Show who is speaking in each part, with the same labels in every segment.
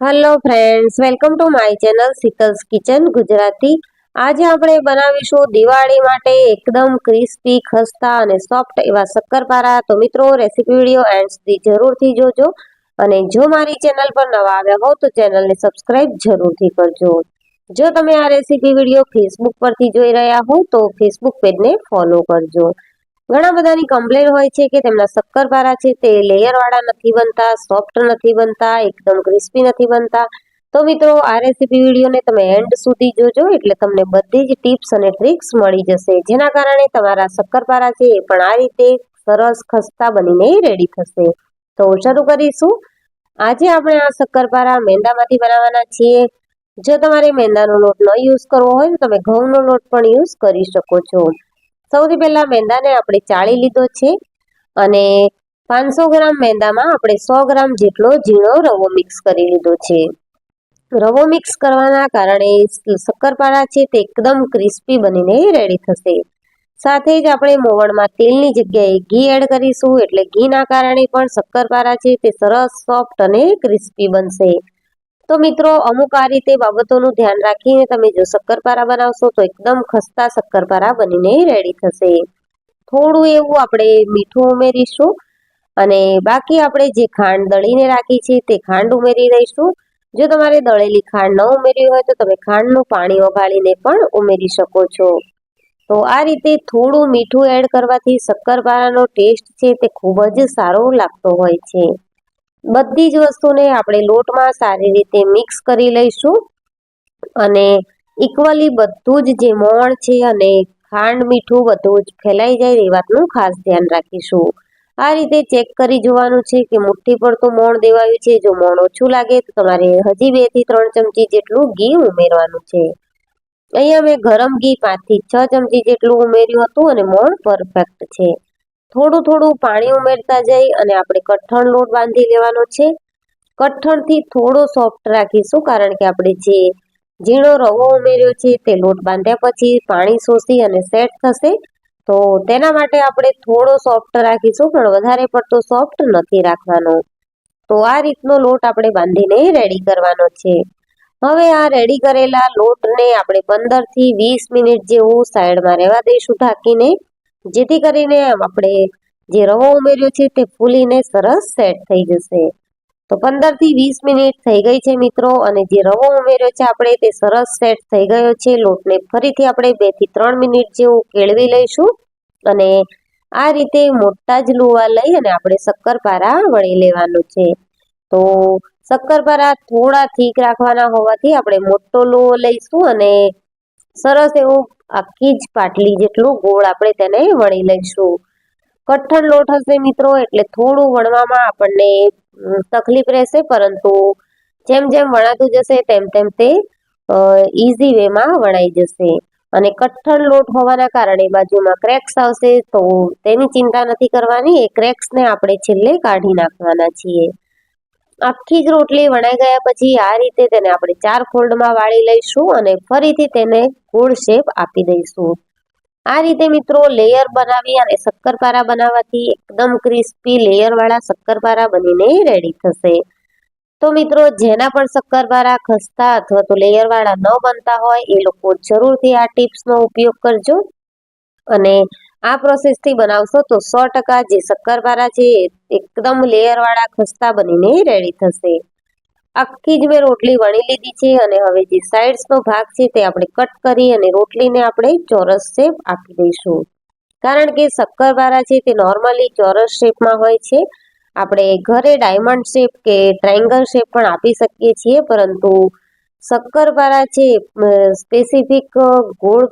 Speaker 1: Hello friends welcome to my channel Sickles kitchen Gujarati આજે આપણે બનાવીશું દિવાળી માટે એકદમ ક્રિસ્પી ખસ્તા અને સોફ્ટ એવા શક્કરપારા. તો મિત્રો રેસીપી વીડિયો એન્ડ સુધી જરૂરથી જોજો. અને જો મારી ચેનલ પર નવા આવ્યા હો, તો ચેનલને સબસ્ક્રાઇબ જરૂરથી કરજો. જો તમે આ રેસીપી વીડિયો ફેસબુક પરથી જોઈ રહ્યા હો, તો ફેસબુક પેજને ફોલો કરજો. ઘણા બધાની કમ્પ્લેન હોય છે કે તેમના શક્કરપારા છે, તે લેયરવાળા નથી બનતા સોફ્ટ નથી બનતા, એકદમ ક્રિસ્પી નથી બનતા. તો મિત્રો, આ રેસીપી વિડીયોને તમે એન્ડ સુધી જોજો, એટલે તમને બધી જ ટિપ્સ અને ટ્રિક્સ મળી જશે. જેના કારણે તમારા શક્કરપારા છે એ પણ આ રીતે સરસ ખસ્તા બનીને રેડી થશે. તો શરૂ કરીશું. આજે આપણે આ શક્કરપારા મેંદામાંથી બનાવવાના છીએ. જો તમારે મેંદાનો લોટ ન યુઝ કરવો હોય, તો તમે ઘઉંનો લોટ પણ યુઝ કરી શકો છો. સૌથી પહેલા મેંદાને આપણે ચાળી લીધો છે અને પાંચસો ગ્રામ મેંદામાં આપણે સો ગ્રામ જેટલો ઝીણો રવો મિક્સ કરી લીધો છે. રવો મિક્સ કરવાના કારણે શક્કરપારા છે તે એકદમ ક્રિસ્પી બનીને રેડી થશે. સાથે જ આપણે મોવણમાં તેલની જગ્યાએ ઘી એડ કરીશું એટલે ઘીના કારણે પણ શક્કરપારા છે તે સરસ સોફ્ટ અને ક્રિસ્પી બનશે. તો મિત્રો, અમુક આ રીતે બાબતોનું ધ્યાન રાખીને તમે જો શક્કરપારા બનાવશો તો એકદમ ખસ્તા શક્કરપારા બનીને રેડી થશે. થોડું એવું આપણે મીઠું ઉમેરીશું અને બાકી આપણે જે ખાંડ દળીને રાખી છે તે ખાંડ ઉમેરી દઈશું. જો તમારે દળેલી ખાંડ ન ઉમેરી હોય તો તમે ખાંડનું પાણી ઓગાળીને પણ ઉમેરી શકો છો. તો આ રીતે થોડું મીઠું એડ કરવાથી શક્કરપારાનો ટેસ્ટ છે તે ખૂબ જ સારો લાગતો હોય છે. બધી જ વસ્તુને આપણે લોટમાં સારી રીતે મિક્સ કરી લઈશું. અને ઇક્વલી બધું જ જે મોણ છે અને ખાંડ મીઠું બધું જ ફેલાઈ જાય એ વાતનું ખાસ ધ્યાન રાખીશું. આ રીતે ચેક કરી જોવાનું છે કે મુઠ્ઠી પર તો મોણ દેવાયું છે. જો મોણ ઓછું લાગે તો તમારે હજી બેથી ત્રણ ચમચી જેટલું ઘી ઉમેરવાનું છે. અહીંયા મેં ગરમ ઘી પાંચથી છ ચમચી જેટલું ઉમેર્યું હતું અને મોણ પરફેક્ટ છે. થોડું થોડું પાણી ઉમેરતા જઈ અને આપણે કઠણ લોટ બાંધી લેવાનો છે. કઠણથી થોડો સોફ્ટ રાખીશું કારણ કે આપણે જે ઝીણો રવો ઉમેર્યો છે તે લોટ બાંધ્યા પછી પાણી શોષી અને સેટ થશે. તો તેના માટે આપણે થોડો સોફ્ટ રાખીશું પણ વધારે પડતો સોફ્ટ નથી રાખવાનો. તો આ રીતનો લોટ આપણે બાંધીને રેડી કરવાનો છે. હવે આ રેડી કરેલા લોટને આપણે પંદરથી વીસ મિનિટ જેવું સાઈડમાં રહેવા દઈશું ઢાંકીને. જેથી કરીને આપણે જે રવો ઉમેર્યો છે તે ફૂલીને સરસ સેટ થઈ જશે. તો પંદરથી વીસ મિનિટ થઈ ગઈ છે મિત્રો, અને જે રવો ઉમેર્યો છે આપણે તે સરસ સેટ થઈ ગયો છે. લોટને ફરીથી આપણે બેથી ત્રણ મિનિટ જેવું કેળવી લઈશું અને આ રીતે મોટા જ લુવા લઈ અને આપણે શક્કરપારા વળી લેવાનું છે. તો શક્કરપારા થોડા થીક રાખવાના હોવાથી આપણે મોટો લુવો લઈશું અને સરસ એવું આખી જ પાટલી જેટલું ગોળ આપણે તેને વણી લઈશું. કઠણ લોટ હશે મિત્રો, એટલે થોડું વણવામાં આપણને તકલીફ રહેશે, પરંતુ જેમ જેમ વણાતું જશે, તેમ તેમ તે ઇઝી વેમાં વણાઈ જશે. અને કઠણ લોટ હોવાના કારણે બાજુમાં ક્રેક્સ આવશે, તો તેની ચિંતા નથી કરવાની, એ ક્રેક્સને આપણે છેલ્લે કાઢી નાખવાના છીએ. આખી જ રોટલી વણાઈ ગયા પછી આ રીતે તેને આપણે ચાર ફોલ્ડમાં વાળી લઈશું અને ફરીથી તેને ગોળ શેપ આપી દઈશું. આ રીતે મિત્રો લેયર બનાવી અને શક્કરપારા બનાવવાથી એકદમ ક્રિસ્પી લેયરવાળા શક્કરપારા બનીને રેડી થશે. તો મિત્રો જેના પણ શક્કરપારા ખસ્તા અથવા તો લેયરવાળા ન બનતા હોય એ લોકો જરૂરથી આ ટિપ્સનો ઉપયોગ કરજો. અને આ પ્રોસેસથી બનાવશો તો સો ટકા જે શક્કરપારા છે, એકદમ લેયરવાળા ખસ્તા બનીને રેડી થશે. આખી જ મેં રોટલી વણી લીધી છે અને હવે જે સાઇડ્સનો ભાગ છે તે આપણે કટ કરી અને રોટલીને આપણે ચોરસ શેપ આપી દઈશું. કારણ કે શક્કરપારા છે તે નોર્મલી ચોરસ શેપમાં હોય છે. આપણે ઘરે ડાયમંડ શેપ કે ટ્રાયંગલ શેપ પણ આપી શકીએ છીએ, પરંતુ શક્કરપારા છે સ્પેસિફિક ગોળ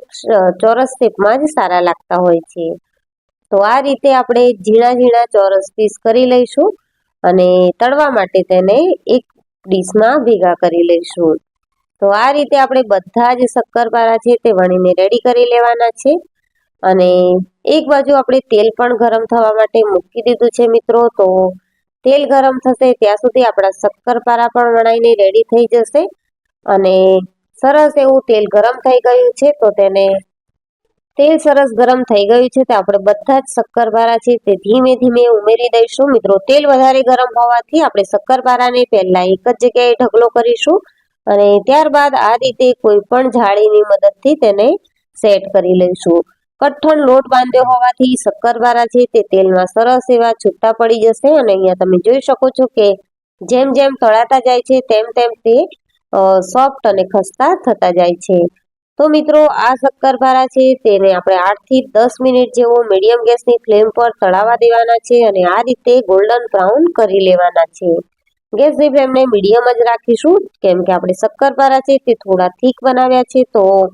Speaker 1: ચોરસ શેપમાં જ સારા લાગતા હોય છે. તો આ રીતે આપણે ઝીણા ઝીણા ચોરસ પીસ કરી લઈશું અને તળવા માટે તેને એક ડીશમાં ભેગા કરી લઈશું. તો આ રીતે આપણે બધા જ શક્કરપારા છે તે વણીને રેડી કરી લેવાના છે. અને એક બાજુ આપણે તેલ પણ ગરમ થવા માટે મૂકી દીધું છે મિત્રો, તો તેલ ગરમ થશે ત્યાં સુધી આપણા શક્કરપારા પણ વણાઈને રેડી થઈ જશે. અને સરસ એવું તેલ ગરમ થઈ ગયું છે, તો તેને તેલ સરસ ગરમ થઈ ગયું છે, તો આપણે બધા જ શક્કરપારા છે તે ધીમે ધીમે ઉમેરી દઈશું. મિત્રો, તેલ વધારે ગરમ હોવાથી આપણે શક્કરપારાને પહેલાં એક જ જગ્યાએ ઢગલો કરીશું અને ત્યારબાદ આ રીતે કોઈ પણ જાળીની મદદથી તેને સેટ કરી લઈશું. કઠણ લોટ બાંધ્યો હોવાથી શક્કરપારા છે તે તેલમાં સરસ એવા છૂટા પડી જશે અને અહીંયા તમે જોઈ શકો છો કે જેમ જેમ તળાતા જાય છે, તેમ તેમ તે સોફ્ટ અને ખસ્તા થતા જાય છે. તો મિત્રો, આ શક્કરપારા છે, તેને આપણે આઠથી દસ મિનિટ જેવો મીડિયમ ગેસની ફ્લેમ પર તળાવવા દેવાના છે અને આ રીતે ગોલ્ડન બ્રાઉન કરી લેવાના છે. ગેસની ફ્લેમને મીડિયમ જ રાખીશું. કેમ કે આપણે શક્કરપારા છે તે થોડા થીક બનાવ્યા છે, તો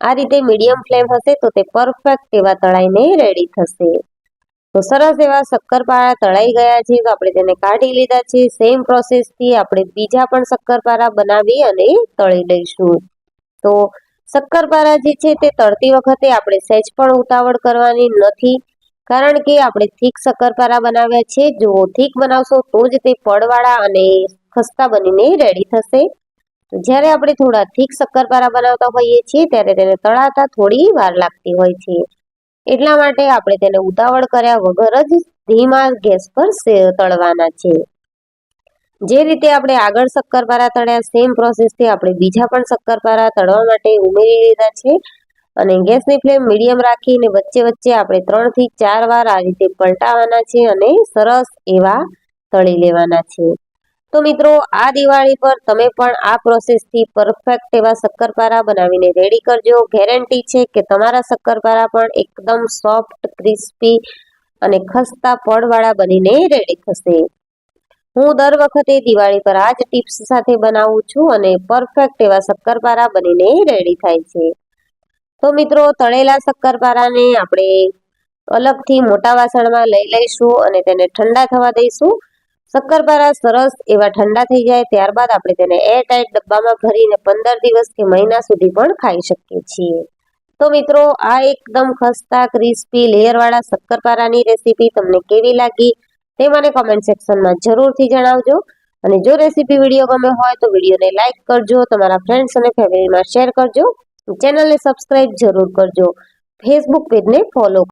Speaker 1: આ રીતે મીડિયમ ફ્લેમ હશે તો તે પરફેક્ટ એવા તળાઈને રેડી થશે. તો સરસ એવા શક્કરપારા તળાઈ ગયા છે તો આપણે તેને કાઢી લીધા છે સેમ પ્રોસેસથી આપણે બીજા પણ શક્કરપારા બનાવી અને તળી લઈશું. તો શક્કરપારા જે છે તે તળતી વખતે આપણે સહેજ પણ ઉતાવળ કરવાની નથી. કારણ કે આપણે થીક શક્કરપારા બનાવ્યા છે. જો થીક બનાવશો તો જ તે પડવાળા અને ખસ્તા બનીને રેડી થશે. જ્યારે આપણે થોડા થીક શક્કરપારા બનાવતા હોઈએ છીએ ત્યારે તેને તળાતા થોડી વાર લાગતી હોય છે. એટલા માટે આપણે તેને ઉતાવળ કર્યા વગર જ ધીમા ગેસ પર તળવાના છે. જે રીતે આપણે આગળ શક્કરપારા તળ્યા સેમ પ્રોસેસથી આપણે બીજા પણ શક્કરપારા તળવા માટે ઉમેરી લીધા છે. અને ગેસની ફ્લેમ મીડિયમ રાખીને વચ્ચે વચ્ચે આપણે ત્રણથી ચાર વાર આ રીતે પલટાવાના છે અને સરસ એવા તળી લેવાના છે. તો મિત્રો, આ દિવાળી પર તમે પણ આ પ્રોસેસથી પરફેક્ટ એવા શક્કરપારા બનાવીને રેડી કરજો. ગેરંટી છે કે તમારા શક્કરપારા પણ એકદમ સોફ્ટ ક્રિસ્પી અને ખસ્તા પડવાળા બનીને રેડી થશે. હું દર વખતે દિવાળી પર આ જ ટિપ્સ સાથે બનાવું છું અને પરફેક્ટ એવા શક્કરપારા બનીને રેડી થાય છે. તો મિત્રો, તળેલા શક્કરપારાને આપણે અલગથી મોટા વાસણમાં લઈ લઈશું અને તેને ઠંડા થવા દઈશું. શક્કરપારા સરસ એવા ઠંડા થઈ જાય ત્યારબાદ આપણે તેને એરટાઈટ ડબ્બામાં ભરીને પંદર દિવસ કે મહિના સુધી પણ ખાઈ શકીએ છીએ. તો મિત્રો, આ એકદમ ખસ્તા ક્રિસ્પી લેયરવાળા શક્કરપારાની રેસીપી તમને કેવી લાગી તે મને કોમેન્ટ સેક્શનમાં જરૂરથી જણાવજો. અને જો રેસીપી વીડિયો ગમે હોય તો વિડીયોને લાઇક કરજો, તમારા ફ્રેન્ડ્સ અને ફેમિલીમાં શેર કરજો. ચેનલને સબસ્ક્રાઇબ જરૂર કરજો. ફેસબુક પેજને ફોલો